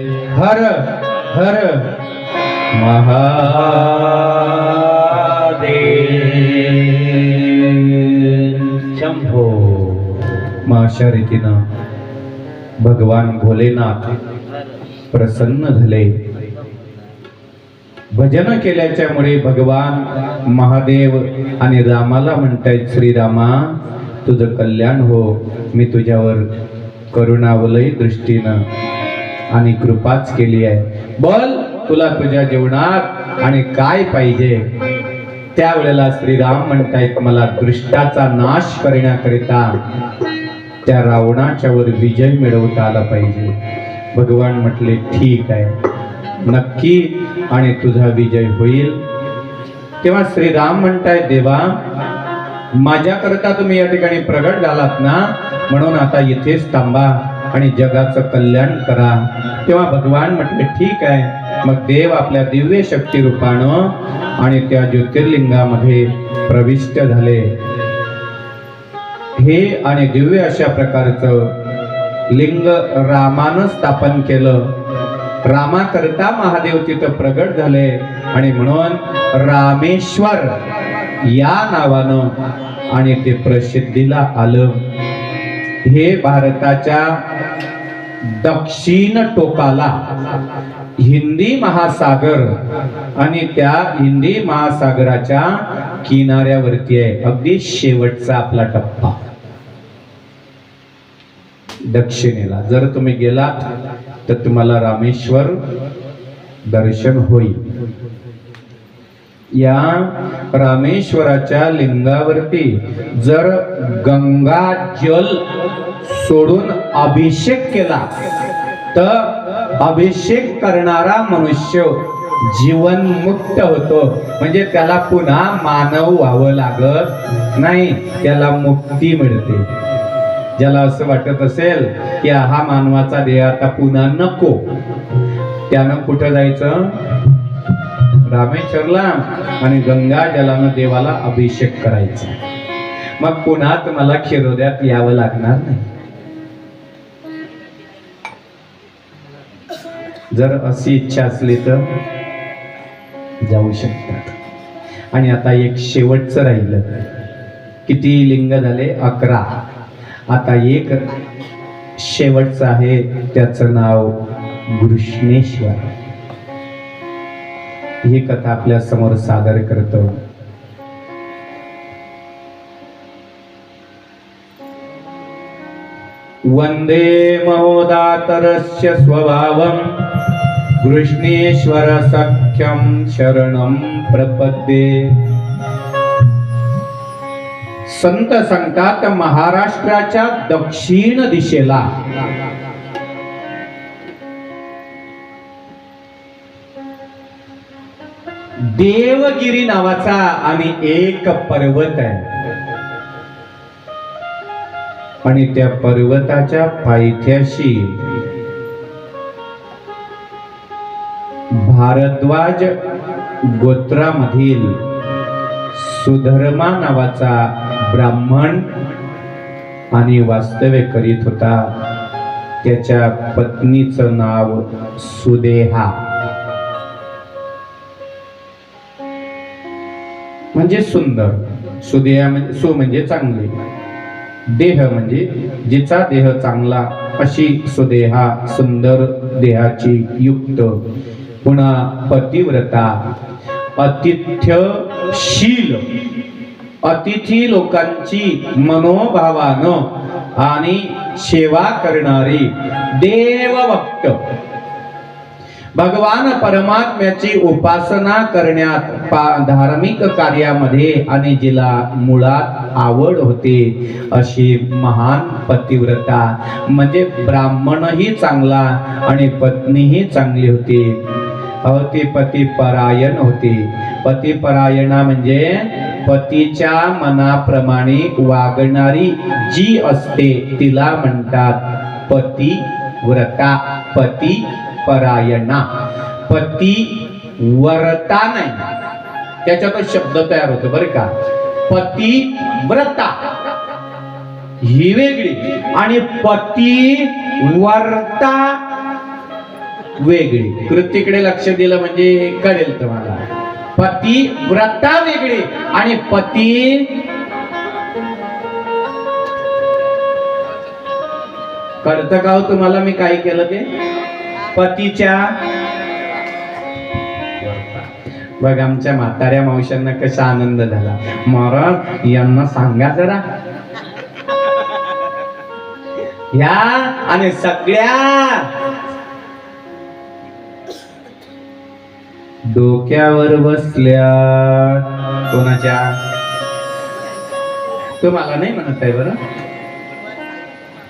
हर हर महादेव। शंभो। मग अशा रीतीनं भगवान भोलेनाथ प्रसन्न झाले. भजन केल्याच्यामुळे भगवान महादेव आणि रामाला म्हणतायत श्रीरामा तुझं कल्याण हो. मी तुझ्यावर करुणावलय दृष्टीनं आणि कृपाच केली आहे. बोल तुला तुझ्या जीवनात आणि काय पाहिजे? त्यावेळेला श्रीराम म्हणतायत मला दृष्टाचा नाश करण्याकरिता त्या रावणाच्या वर विजय मिळवता आला पाहिजे. भगवान म्हटले ठीक आहे. नक्की आणि तुझा विजय होईल. तेव्हा श्रीराम म्हणताय देवा माझ्याकरता तुम्ही या ठिकाणी प्रगट झालात ना? म्हणून आता इथेच थांबा. आणि जगाचं कल्याण करा. तेव्हा भगवान म्हटले ठीक आहे. मग देव आपल्या दिव्य शक्ती रूपानं आणि त्या ज्योतिर्लिंगामध्ये प्रविष्ट झाले. हे आणि दिव्य अशा प्रकारचं लिंग रामानं स्थापन केलं. रामाकरता महादेव तिथं प्रगट झाले आणि म्हणून रामेश्वर या नावानं आणि ते प्रसिद्धीला आलं. हे भारताच्या दक्षिण टोकाला हिंदी महासागर आणि त्या हिंदी महासागराच्या किनाऱ्यावरती आहे. अगदी शेवटचा आपला टप्पा. दक्षिणेला. जर तुम्ही गेलात तर तुम्हाला रामेश्वर दर्शन होईल. या रामेश्वराच्या लिंगावरती जर गंगा जल सोडून अभिषेक केला तर अभिषेक करणारा मनुष्य जीवन मुक्त होतो. म्हणजे त्याला पुन्हा मानव व्हावं लागत नाही त्याला मुक्ती मिळते. ज्याला असं वाटत असेल की हा मानवाचा देह आता पुन्हा नको. त्यानं कुठं जायचं? रामेश्वरला आणि गंगा जलानं देवाला अभिषेक करायचा. मग पुन्हा तुम्हाला खिरोद्यात यावं लागणार नाही. जर अशी इच्छा असली तर जाऊ शकतात. आणि आता एक शेवटचं राहिलं. किती लिंग झाले? अकरा. आता एक शेवटचं आहे. त्याचं नाव कृष्णेश्वर ही कथा आपल्यासमोर सादर करतो. वंदे महोदातरस्य स्वभावं कृष्णेश्वर सख्यं शरणं प्रपद्ये। संत संतात महाराष्ट्राच्या दक्षिण दिशेला देवगिरी नावाचा आणि एक पर्वत आहे. आणि त्या पर्वताच्या पायथ्याशी भारद्वाज गोत्रामधील सुधर्मा नावाचा ब्राह्मण आणि वास्तव्य करीत होता. त्याच्या पत्नीचं नाव सुदेहा. म्हणजे सुंदर. सुदेहा म्हणजे सु म्हणजे चांगली. देह म्हणजे जिचा देह चांगला अशी सुदेहा सुंदर देहाची युक्त. पुन्हा पतिव्रता. अतिथ्यशील. अतिथी लोकांची मनोभावानं आणि सेवा करणारी देवभक्त. भगवान परमात्म्याची उपासना करण्यात धार्मिक कार्यामध्ये आणि जिला मुळात आवड होते अशी महान पतिव्रता. म्हणजे ब्राह्मणही चांगला आणि पत्नीही चांगली होती. अहो ती पतिपरायण होती. पतिपरायणा म्हणजे पतीच्या मनाप्रमाणे वागणारी जी असते तिला म्हणतात पती व्रता पती परायणा पती वरता नाही. त्याच्यातच शब्द तयार होतो बरं का? पती व्रता. ही वेगळी. आणि पती वर्ता वेगळी. कृतीकडे लक्ष दिलं म्हणजे कळेल तुम्हाला. पती व्रता वेगळी आणि पती कळतं का हो तुम्हाला मी काय केलं ते? पतीच्या बघ आमच्या म्हाताऱ्या मावशांना कसा आनंद झाला. महाराज यांना सांगा जरा. या आणि सगळ्या. डोक्यावर बसल्या. कोणाच्या? तुम्हाला नाही म्हणत आहे बरं?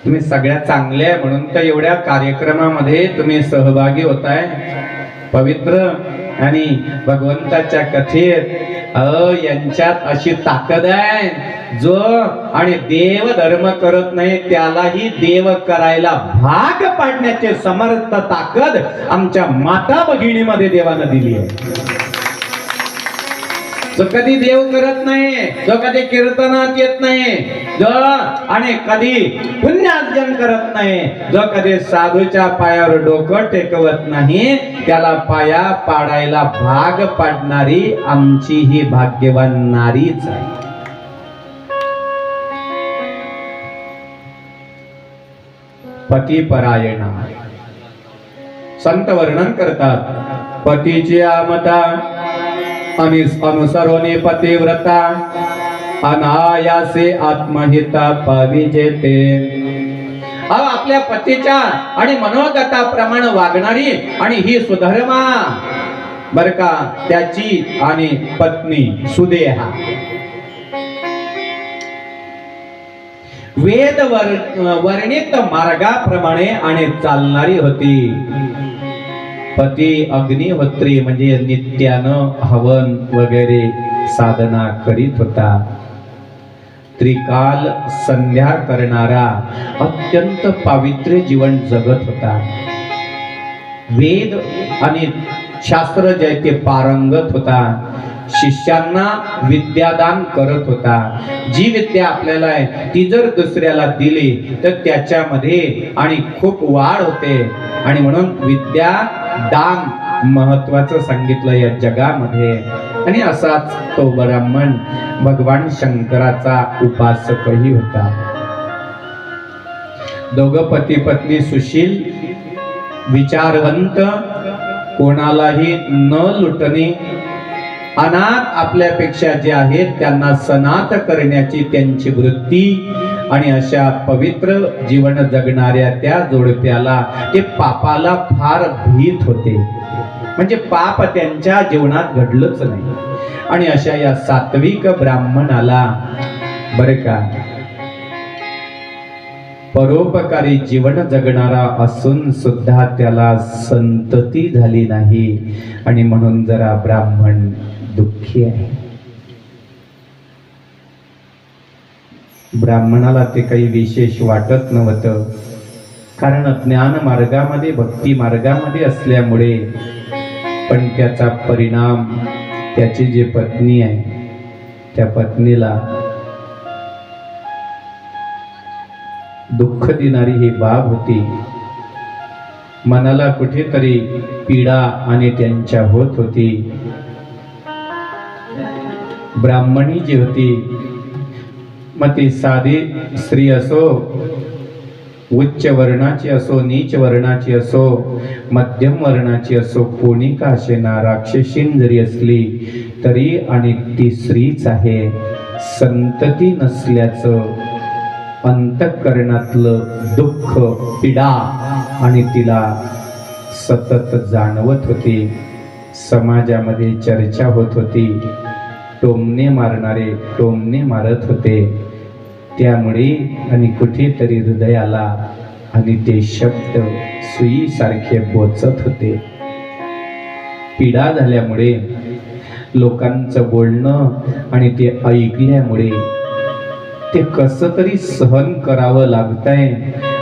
तुम्ही सगळ्या चांगल्या म्हणून तर एवढ्या कार्यक्रमामध्ये तुम्ही सहभागी होताय. पवित्र. आणि भगवंताच्या कथेत अ यांच्यात अशी ताकद आहे. जो आणि देव धर्म करत नाही त्यालाही देव करायला भाग पाडण्याचे समर्थ ताकद आमच्या माता भगिनीमध्ये देवानं दिली आहे. जो कधी देव करत नाही जो कधी कीर्तनात येत नाही जो आणि कधी पुण्यार्जन करत नाही जो कधी साधूच्या पायावर डोकं टेकवत नाही त्याला पाया पाडायला भाग पाडणारी आमची ही भाग्यवान नारीच आहे. पती परायणा संत वर्णन करतात पतीची आमता आणि अनुसरोने पतिव्रता. अनायासे आत्महिता पाविजेते अहो आपल्या पतीच्या आणि मनोगताप्रमाणे वागणारी आणि ही सुधर्मा. बर का त्याची आणि पत्नी सुदेहा. वेद वर- वर्णित मार्गाप्रमाणे आणि चालणारी होती. पती अग्निहोत्री म्हणजे नित्यानं हवन वगैरे साधना करीत होता. त्रिकाल संध्या करणारा अत्यंत पावित्र्य जीवन जगत होता. वेद आणि शास्त्र जैते पारंगत होता. शिष्यांना विद्यादान करत होता. जी विद्या आपल्याला आहे ती जर दुसऱ्याला दिली तर त्याच्यामध्ये आणि खूप वाढ होते. आणि म्हणून विद्या दान महत्वाचं सांगितलं या जगामध्ये. आणि असाच तो ब्राह्मण भगवान शंकराचा उपासकही होता. दोघ पती पत्नी सुशील विचारवंत कोणालाही न लुटणे अनाथ आपल्यापेक्षा जे आहेत त्यांना सनात करण्याची त्यांची वृत्ती आणि अशा पवित्र जीवन जगणाऱ्या त्या जोडप्याला ते पापाला फार भीत होते. म्हणजे पाप त्यांच्या जीवनात घडलंच नाही. आणि अशा या सात्विक ब्राह्मणाला बर का परोपकारी जीवन जगणारा असून सुद्धा त्याला संतती झाली नाही. आणि म्हणून जरा ब्राह्मण दुःखी आहे. ब्राह्मणाला ते काही विशेष वाटत नव्हतं. कारण ज्ञान मार्गामध्ये भक्ती मार्गामध्ये असल्यामुळे पण त्याचा परिणाम त्याची जी पत्नी आहे त्या पत्नीला दुःख देणारी ही बाब होती. मनाला कुठेतरी पीडा आणि त्यांच्या होत होती. ब्राह्मणी जी होती मग ती साधी स्त्री असो उच्च वर्णाची असो नीच वर्णाची असो मध्यम वर्णाची असो कोणी का असेना राक्षसीन जरी असली तरी आणि ती स्त्रीच आहे. संतती नसल्याचं अंतकरणातलं दुःख पिडा आणि तिला सतत जाणवत होती. समाजामध्ये चर्चा होत होती. टोमणे मारणारे टोमणे मारत होते. त्यामुळे आणि कुठेतरी हृदयाला आणि ते शब्द सुईसारखे बोचत होते. पीडा झाल्यामुळे लोकांचं बोलणं आणि ते ऐकल्यामुळे ते कसं तरी सहन करावं लागतंय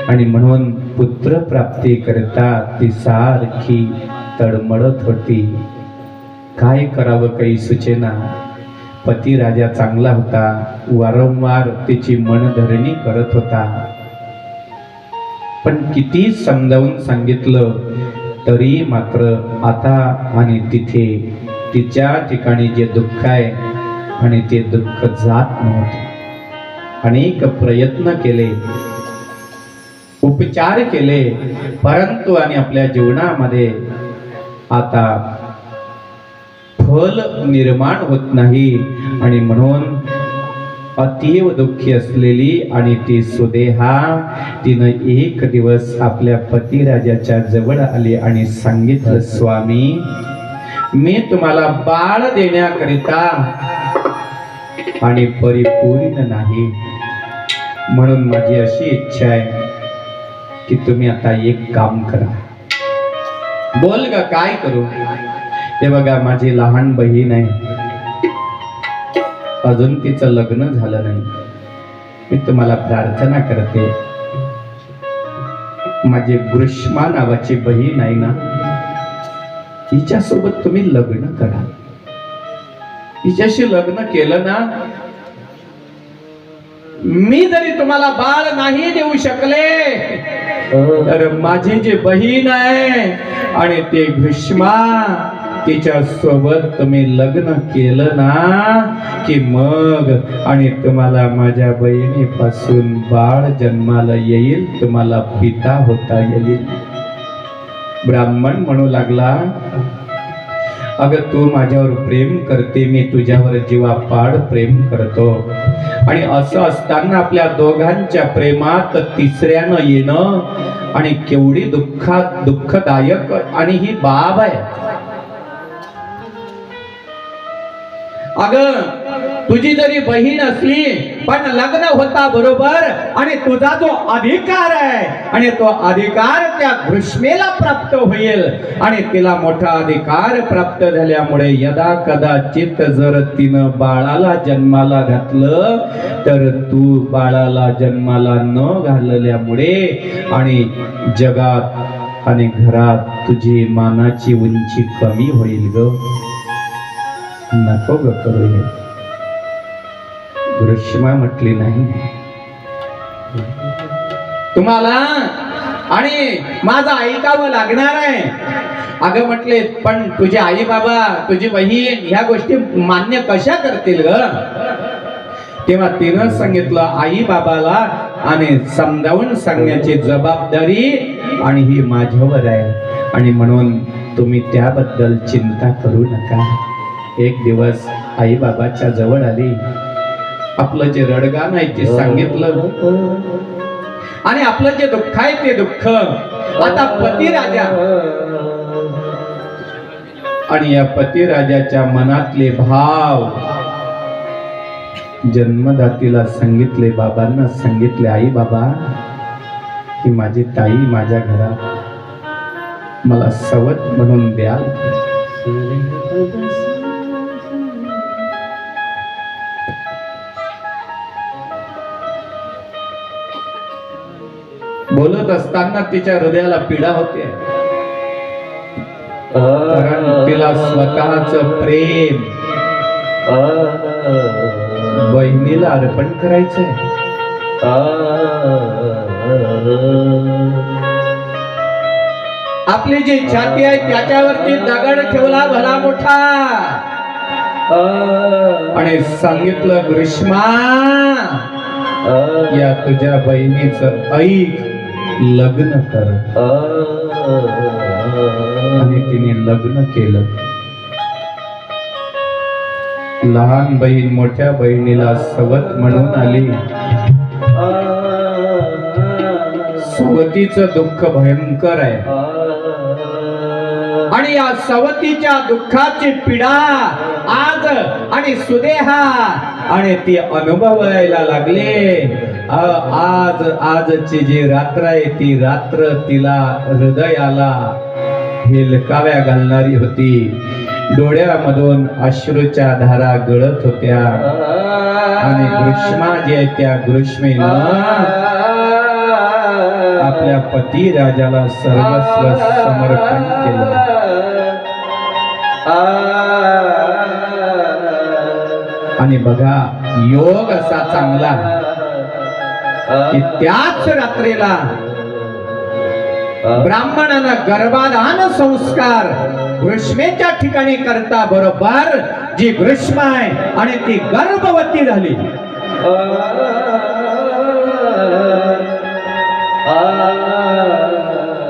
आणि म्हणून पुत्र प्राप्ती करता ती सारखी तडमडत होती. काय करावं काही सुचेना? पती राजा चांगला होता. वारंवार तिची मनधरणी करत होता. पण किती समजावून सांगितलं तरी मात्र आता आणि तिथे तिच्या ठिकाणी जे दुःख आहे आणि ते दुःख जात नव्हते. अनेक प्रयत्न केले. उपचार केले. परंतु आणि आपल्या जीवनामध्ये आता फल निर्माण होत नाही. आणि म्हणून अतीव दुःखी असलेली आणि ती सुदेहा तिनं एक दिवस आपल्या पतिराजाच्या जवळ आली आणि सांगितलं स्वामी मी तुम्हाला बाळ देण्याकरिता आणि परिपूर्ण नाही. म्हणून माझी अशी इच्छा आहे की तुम्ही आता एक काम करा. बोल ग काय करू? हे बघा माझी लहान बहीण आहे. अजून तिचं लग्न झालं नाही. मी तुम्हाला प्रार्थना करते. माझी ग्रीष्मा नावाची बहीण आहे ना हिच्यासोबत तुम्ही लग्न करा. हिच्याशी लग्न केलं ना मी जरी तुम्हाला बाळ नाही देऊ शकले तर माझी जी बहीण आहे आणि ते भीष्मा तिच्या सोबत तुम्ही लग्न केलं ना की मग? आणि तुम्हाला माझ्या बहिणीपासून बाळ जन्माला येईल तुम्हाला पिता होता येईल. ब्राह्मण म्हणू लागला अगं तू माझ्यावर प्रेम करते मी तुझ्यावर जीवापाड प्रेम करतो. आणि असं असताना आपल्या दोघांच्या प्रेमात तिसऱ्यानं येणं आणि केवढी दुःखात दुःखदायक आणि ही बाब आहे. अगं तुझी जरी बहीण असली पण लग्न होता बरोबर आणि तुझा जो अधिकार आहे आणि तो अधिकार त्या घृष्मेला प्राप्त होईल आणि तिला मोठा अधिकार प्राप्त झाल्यामुळे यदा कदाचित जर तिनं बाळाला जन्माला घातलं तर तू बाळाला जन्माला न घालल्यामुळे आणि जगात आणि घरात तुझी मानाची उंची कमी होईल ग. नको ग करू म्हटली नाही. तुम्हाला आणि माझं ऐकावं लागणार आहे. अगं म्हटले पण तुझे आई बाबा तुझी बहीण ह्या गोष्टी मान्य कशा करतील ग? तेव्हा तिनं सांगितलं आई बाबाला आणि समजावून सांगण्याची जबाबदारी आणि ही माझ्यावर आहे. आणि म्हणून तुम्ही त्याबद्दल चिंता करू नका. एक दिवस आई बाबाच्या जवळ आली. आपलं जे रडगाण आहे ते सांगितलं. आणि आपलं जे दुःख आहे ते दुःख. आता पती राजा. आणि या पती राजाच्या मनातले भाव जन्मदातीला सांगितले बाबांना सांगितले आई बाबा की माझी ताई माझ्या घरात. मला सवत म्हणून द्याल. बोलत असताना तिच्या हृदयाला पीडा होते. कारण तिला स्वतःच प्रेम बहिणीला अर्पण करायचंय. आपली जी छाती आहे त्याच्यावरती दगड ठेवला भला मोठा. आणि सांगितलं ग्रीष्मा या तुझ्या बहिणीचं ऐक. लग्न कर. आणि तिने लग्न केलं. लहान बहीण मोठ्या बहिणीला सवत म्हणून आली. सवतीचं दुःख भयंकर आहे. आणि या सवतीच्या दुःखाची पीडा आज आणि सुदेहा आणि ती अनुभवायला लागले. आज आजची जी रात्र आहे ती रात्र तिला हृदयाला हेलकाव्या घालणारी होती. डोळ्यामधून अश्रूच्या धारा गळत होत्या. आणि ग्रीष्मा जी आहे त्या ग्रीष्मेनं आपल्या पती राजाला सर्वस्व समर्पण केलं. आणि बघा योग असा चांगला. की त्याच रात्रीला ब्राह्मणानं गर्भाधान संस्कार ग्रीष्मेच्या ठिकाणी करता बरोबर जी ग्रीष्म आहे आणि ती गर्भवती झाली.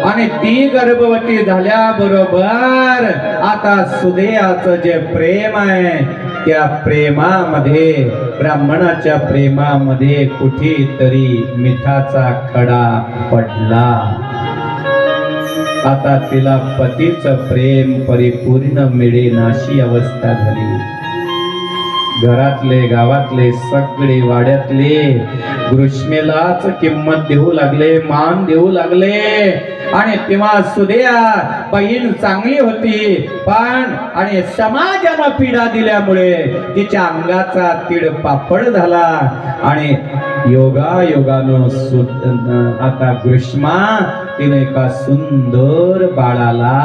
आणि ती गर्भवती झाल्याबरोबर आता सुदेयाचं जे प्रेम आहे त्या प्रेमामध्ये ब्राह्मणाच्या प्रेमामध्ये कुठेतरी मिठाचा खडा पडला. आता तिला पतीचं प्रेम परिपूर्ण मिळेन अशी अवस्था झाली. घरातले गावातले सगळे वाड्यातले ग्रीष्मेलाच किंमत देऊ लागले मान देऊ लागले. आणि तेव्हा सुद्या बहीण चांगली होती पण आणि समाजाला पीडा दिल्यामुळे तिच्या अंगाचा तीड पापड झाला. आणि योगा योगानं आता ग्रीष्मा तिने एका सुंदर बाळाला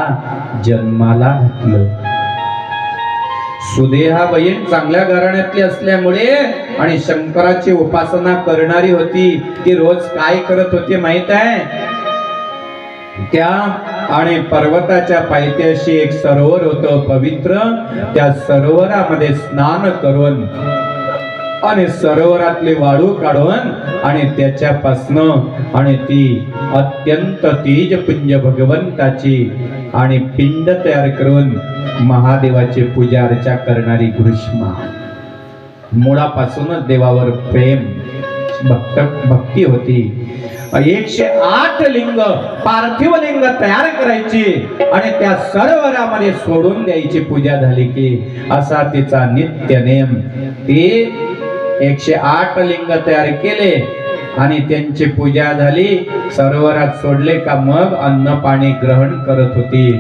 जन्माला घातलं. सुदेहा बहीण चांगल्या घराण्यातली असल्यामुळे आणि शंकराची उपासना करणारी होती ती रोज काय करत होती माहीत आहे? त्या आणि पर्वताच्या पायथ्याशी एक सरोवर होतं पवित्र. त्या सरोवरामध्ये स्नान करून आणि सरोवरातले वाळू काढून आणि त्याच्यापासनं आणि ती अत्यंत तेजपुंज भगवंताची आणि पिंड तयार करून महादेवाची पूजा अर्चा करणारी ग्रीष्मा. मुळापासूनच देवावर प्रेम भक्त भक्ती होती. एकशे आठ लिंग पार्थिव लिंग तयार करायची आणि त्या सरोवरामध्ये सोडून द्यायची पूजा झाली की असा तिचा नित्य नेम. ती एकशे आठ लिंग तयार केले आणि त्यांची पूजा झाली. सरोवरात सोडले का मग अन्न पाणी ग्रहण करत होती.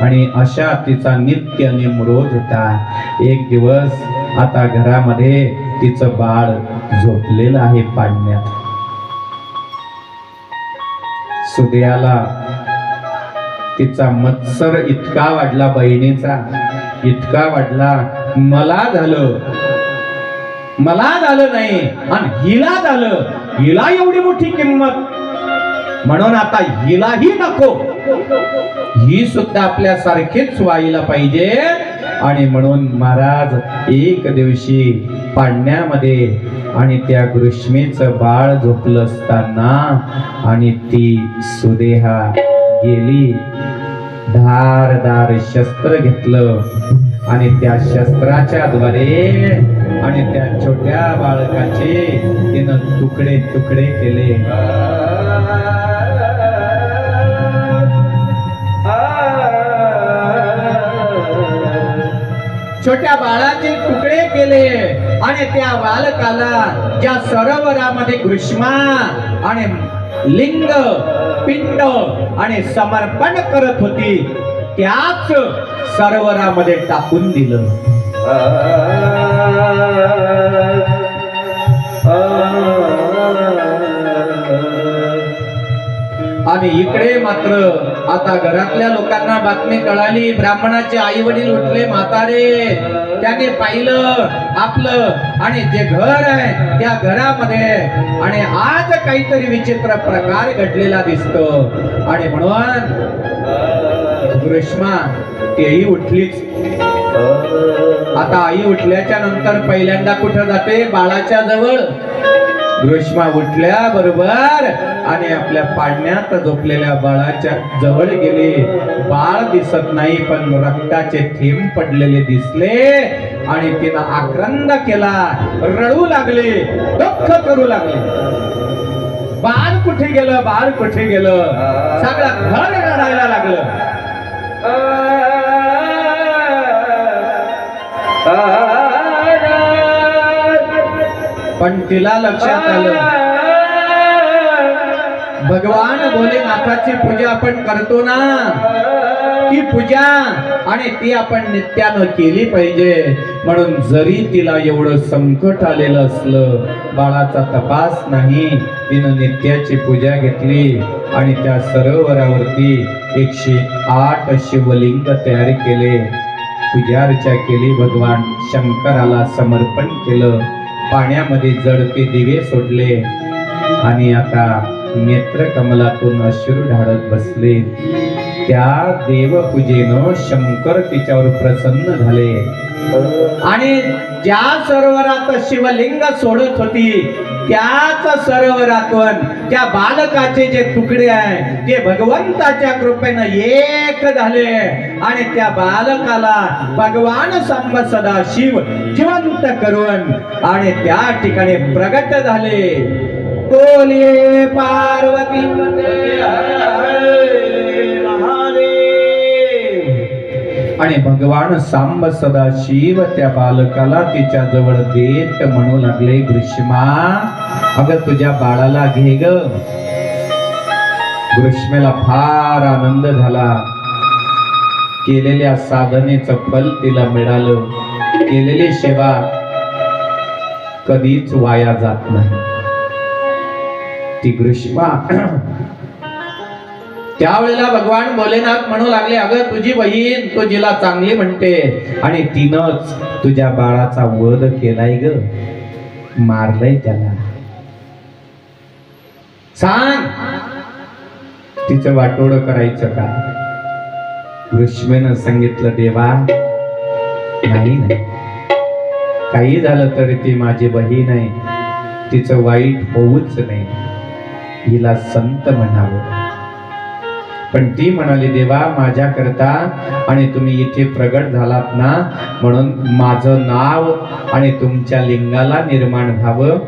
आणि अशा तिचा नित्य नेम रोज होता. एक दिवस आता घरामध्ये तिचं बाळ झोपलेलं आहे पाडण्यात. सुदयाला तिचा मत्सर इतका वाढला बहिणीचा इतका वाढला. मला झालं. मला झालं नाही आणि हिला झालं. हिला एवढी मोठी किंमत. म्हणून आता हिलाही नको. ही सुद्धा आपल्या सारखीच व्हायला पाहिजे. आणि म्हणून महाराज एक दिवशी पाडण्यामध्ये आणि त्या ग्रीष्मेचं बाळ झोपलं असताना आणि ती सुदेहा गेली. धारदार शस्त्र घेतलं आणि त्या शस्त्राच्या द्वारे आणि त्या छोट्या बाळकाचे तिनं तुकडे तुकडे केले. छोट्या बाळाचे तुकडे केले. आणि त्या बालकाला ज्या सरोवरामध्ये ग्रीष्मा आणि लिंग पिंड आणि समर्पण करत होती त्याच सरोवरामध्ये टाकून दिलं. आणि इकडे मात्र आता घरातल्या लोकांना बातमी कळाली. ब्राह्मणाचे आई वडील उठले म्हातारे. त्याने पाहिलं आपलं आणि जे घर आहे त्या घरामध्ये. आणि आज काहीतरी विचित्र प्रकार घडलेला दिसतो. आणि म्हणून ग्रीष्मा तेही उठलीच. आता आई उठल्याच्या नंतर पहिल्यांदा कुठं जाते? बाळाच्या जवळ. ग्रीष्मा उठल्या बरोबर आणि आपल्या पाडण्यात झोपलेल्या बाळाच्या जवळ गेले बाळ दिसत नाही पण रक्ताचे थेंब पडलेले दिसले आणि तिनं आक्रंद केला रडू लागले दुःख करू लागले बाळ कुठे गेलं बाळ कुठे गेलं सगळा घर रडायला लागलं पण तिला लक्षात आलं. भगवान भोलेनाथाची पूजा आपण करतो ना. ती पूजा आणि ती आपण नित्यानं केली पाहिजे. म्हणून जरी तिला एवढं संकट आलेलं असलं बाळाचा तपास नाही तिनं नित्याची पूजा घेतली आणि त्या सरोवरावरती एकशे आठ शिवलिंग तयार केले. पूजार्चा केली भगवान शंकराला समर्पण केलं. पाण्यामध्ये जडते दिवे सोडले. आणि आता नेत्र कमलातून अश्रू ढाळत बसले. त्या देवपूजेनं शंकर तिच्यावर प्रसन्न झाले. आणि ज्या सरोवरात शिवलिंग सोडत होती त्याच सरोवरातून त्या बालकाचे जे तुकडे आहे ते भगवंताच्या कृपेनं एक झाले आणि त्या बालकाला भगवान संभ सदा शिव जिवंत करून आणि त्या ठिकाणी प्रगट झाले. बोले पार्वती आणि भगवान सांब सदा शिव त्या बालकाला तिच्या जवळ देत म्हणू लागले ग्रीष्मा अगं तुझ्या बाळाला घे ग. ग्रीष्मेला फार आनंद झाला. केलेल्या साधनेचं फल तिला मिळालं. केलेली सेवा कधीच वाया जात नाही. ती ग्रीष्मा त्यावेळेला भगवान भोलेनाथ म्हणू लागले अगं तुझी बहीण तो जिला चांगली म्हणते आणि तिनंच तुझ्या बाळाचा वध केलाय ग. मारलंय त्याला. सांग. तिचं वाटोड करायचं का? ग्रीष्मेनं सांगितलं देवा नाही नाही. काही झालं तरी ती माझी बहीण आहे. तिचं वाईट होऊच नाही. हिला संत म्हणावं. पण ती म्हणाली देवा माझ्या करता आणि तुम्ही इथे प्रगट झालात ना म्हणून माझं नाव आणि तुमच्या लिंगाला निर्माण व्हावं.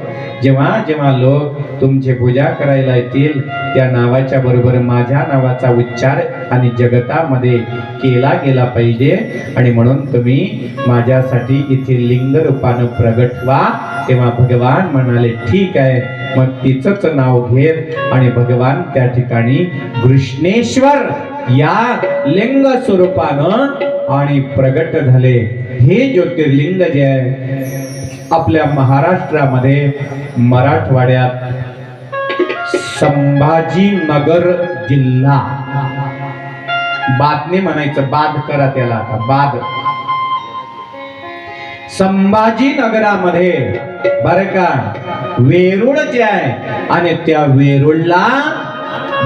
जेव्हा जेव्हा लोक तुमची पूजा करायला येतील त्या नावाच्या बरोबर माझ्या नावाचा उच्चार आणि जगतामध्ये केला गेला पाहिजे. आणि म्हणून तुम्ही माझ्यासाठी इथे लिंग रूपानं प्रगट व्हा. तेव्हा भगवान म्हणाले ठीक आहे मग तिचंच नाव घेत आणि भगवान त्या ठिकाणी कृष्णेश्वर या लिंग स्वरूपानं आणि प्रगट झाले. हे ज्योतिर्लिंग जे आहे आपल्या महाराष्ट्रामध्ये मराठवाड्यात संभाजीनगर जिल्हा. बादने म्हणायचं बाद करा त्याला आता बाद. संभाजी नगरामध्ये बर का वेरुळ जे आहे आणि त्या वेरुळला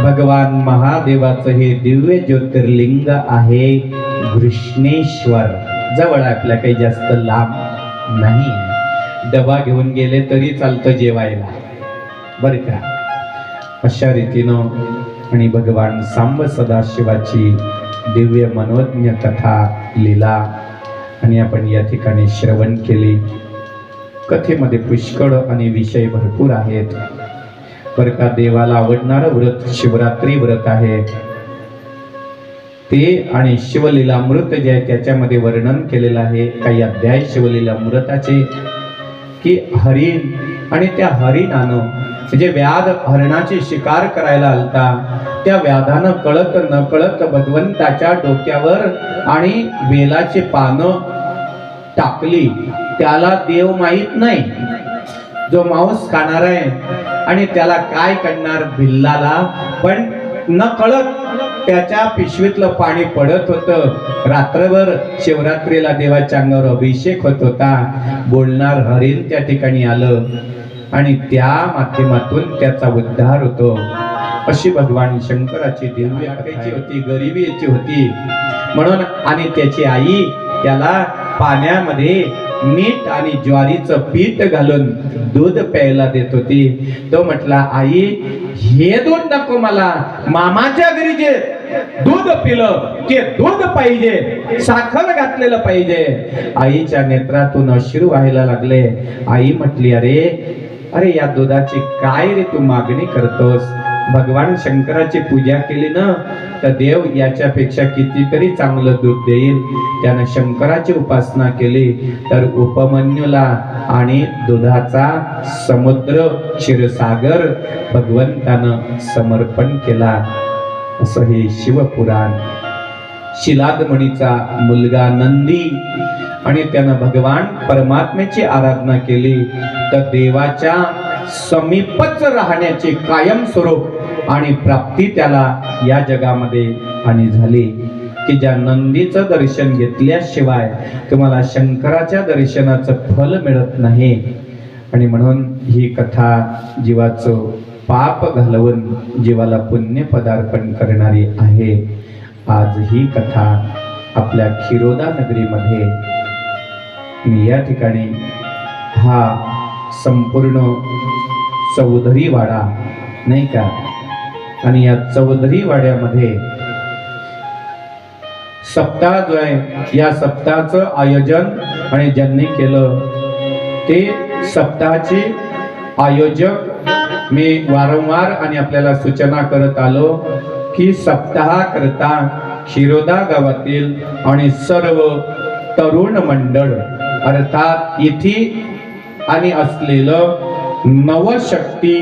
भगवान महादेवाचं हे दिव्य ज्योतिर्लिंग आहे घृष्णेश्वर. जवळ आपल्या काही जास्त लांब नाही. डबा घेऊन गेले तरी चालतं जेवायला. बर का? अशा रीतीनं आणि भगवान सांब सदाशिवाची दिव्य मनोज्ञ कथा लीला आणि आपण या ठिकाणी श्रवण केली. कथेमध्ये पुष्कळ आणि विषय भरपूर आहेत. बरं का देवाला आवडणारं व्रत शिवरात्री व्रत आहे. ते आणि शिवलीलामृत जे आहे त्याच्यामध्ये वर्णन केलेलं आहे. काही अध्याय शिवलीलामृताचे की हरिण आणि त्या हरिणानं म्हणजे व्याध हरणाची शिकार करायला आलता त्या व्याधानं कळत न कळत भगवंताच्या डोक्यावर आणि बेलाची पानं टाकली. त्याला देव माहीत नाही. जो मांस खाणार आहे आणि त्याला काय करणार भिल्लाला पण न कळत त्याच्या पिशवीतलं पाणी पडत होतं. रात्रभर शिवरात्रीला देवाच्या अंगावर अभिषेक होत होता. बोलणार हरिण त्या ठिकाणी आलं आणि त्या माध्यमातून त्याचा उद्धार होतो. अशी भगवान शंकराची दिव्य कथेची होती गरिबीची होती. म्हणून आणि त्याची आई त्याला पाण्यामध्ये मीठ आणि ज्वारीचं पीठ घालून दूध प्यायला देत होती. तो म्हटला आई हे दूध नको मला. मामाच्या घरी जे दूध पिलं ते दूध पाहिजे साखर घातलेलं पाहिजे. आईच्या नेत्रातून अश्रू व्हायला लागले. आई म्हटली अरे अरे या दुधाची काय रे तू मागणी करतोस? भगवान शंकराची पूजा केली ना तर देव याच्यापेक्षा कितीतरी चांगलं दूध देईल. त्यानं शंकराची उपासना केली. तर उपमन्यूला आणि दुधाचा समुद्र क्षीरसागर भगवंतानं समर्पण केला. असं हे शिवपुराण. शिलादमणीचा मुलगा नंदी आणि त्यानं भगवान परमात्म्याची आराधना केली. तर देवाच्या समीपच राहण्याचे कायम स्वरूप आणि प्राप्ती त्याला या जगामध्ये आणि झाली. की ज्या नंदीचं दर्शन घेतल्याशिवाय तुम्हाला शंकराच्या दर्शनाचं फल मिळत नाही. आणि म्हणून ही कथा जीवाचं पाप घालवून जीवाला पुण्य पदार्पण करणारी आहे. आज ही कथा आपल्या खिरोदा नगरीमध्ये. मी या ठिकाणी हा संपूर्ण चौधरी वाडा नाही का? आणि या चौधरी वाड्यामध्ये सप्ताह जो आहे या सप्ताहाचं आयोजन आणि ज्यांनी केलं ते सप्ताहाचे आयोजक मी वारंवार आणि आपल्याला सूचना करत आलो की सप्ताह करता शिरोदा गावातील आणि सर्व तरुण मंडळ अर्थात इथे आणि असलेलं नवशक्ती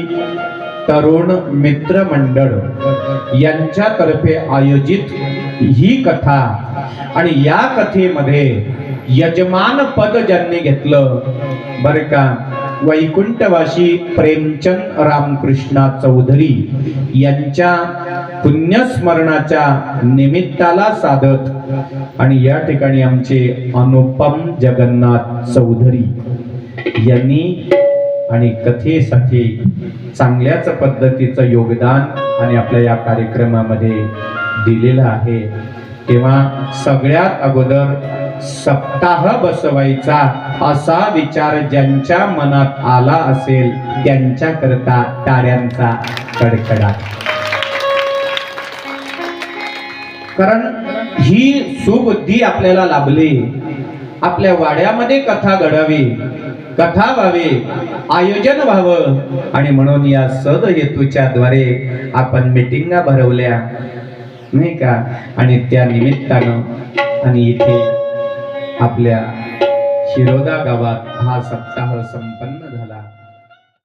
तरुण मित्र मंडळ यांच्यातर्फे आयोजित ही कथा. आणि या कथेमध्ये यजमान पद ज्यांनी घेतलं बरं का वैकुंठवासी प्रेमचंद रामकृष्णा चौधरी यांच्या पुण्यस्मरणाच्या निमित्ताला साधत आणि या ठिकाणी आमचे अनुपम जगन्नाथ चौधरी. यांनी आणि कथेसाठी चांगल्याच पद्धतीचं योगदान आणि आपल्या या कार्यक्रमामध्ये दिलेलं आहे. तेव्हा सगळ्यात अगोदर सप्ताह बसवायचा असा विचार ज्यांच्या मनात आला असेल त्यांच्याकरता टाळ्यांचा कडकडा. कारण ही सुबुद्धी आपल्याला लाभली. आपल्या वाड्यामध्ये कथा घडावी. कथा व्हावी आयोजन व्हावं. आणि म्हणून या सद हेतूच्या द्वारे आपण मिटिंगा भरवल्या नाही का? आणि त्या निमित्तानं आणि इथे आपल्या शिरोदा गावात हा सप्ताह संपन्न झाला.